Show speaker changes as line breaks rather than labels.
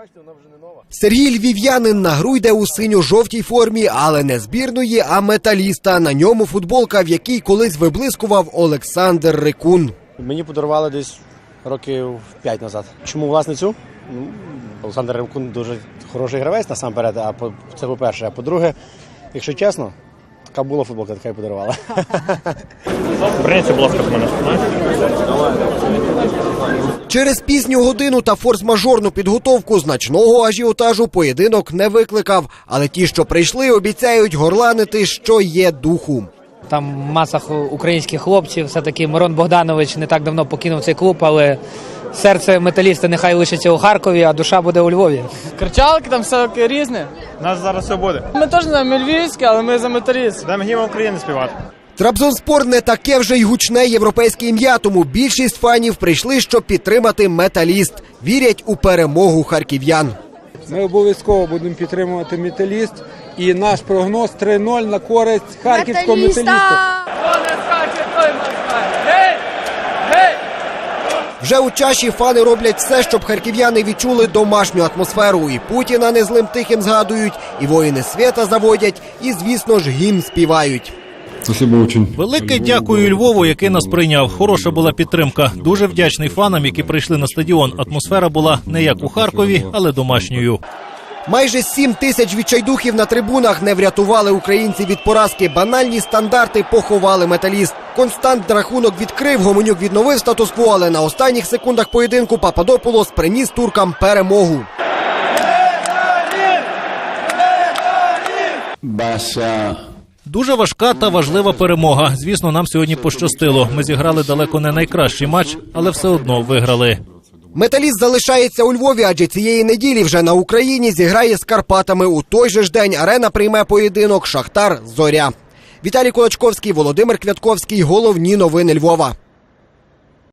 Бачите, вона вже не нова.
Сергій Львів'янин на гру йде у синьо-жовтій формі, але не збірної, а металіста. На ньому футболка, в якій колись виблискував Олександр Рикун.
Мені подарували десь років 5 назад. Чому власне цю? Ну, Олександр Ремкун дуже хороший гравець насамперед, а по- це по-перше. А по-друге, якщо чесно, така була футболка, така і подарувала.
Принеси, будь ласка, до мене.
Через пізню годину та форс-мажорну підготовку значного ажіотажу поєдинок не викликав. Але ті, що прийшли, обіцяють горланити, що є духу.
Там маса українських хлопців. Все-таки Мирон Богданович не так давно покинув цей клуб, але серце металіста нехай лишиться у Харкові, а душа буде у Львові.
Кричалки там все різне.
У нас зараз все буде.
Ми теж не знаємо львівське, але ми за металіст.
Дам гімн України співати.
Трабзонспор не таке вже й гучне європейське ім'я, тому більшість фанів прийшли, щоб підтримати металіст. Вірять у перемогу харків'ян.
Ми обов'язково будемо підтримувати металіст. І наш прогноз 3-0 на користь харківського металіста.
Вже у чаші фани роблять все, щоб харків'яни відчули домашню атмосферу. І Путіна незлим тихим згадують, і воїни свята заводять, і, звісно ж, гімн співають.
Спасибо очень.
Велике дякую Львову, який нас прийняв. Хороша була підтримка. Дуже вдячний фанам, які прийшли на стадіон. Атмосфера була не як у Харкові, але домашньою.
Майже сім тисяч відчайдухів на трибунах не врятували українців від поразки. Банальні стандарти поховали металіст. Константний рахунок відкрив. Гомонюк відновив статус-кво, але на останніх секундах поєдинку Пападополос приніс туркам перемогу.
Баса.
Дуже важка та важлива перемога. Звісно, нам сьогодні пощастило. Ми зіграли далеко не найкращий матч, але все одно виграли.
Металіст залишається у Львові, адже цієї неділі вже на Україні зіграє з Карпатами. У той же ж день арена прийме поєдинок Шахтар Зоря. Віталій Кулачковський, Володимир Квятковський. Головні новини Львова.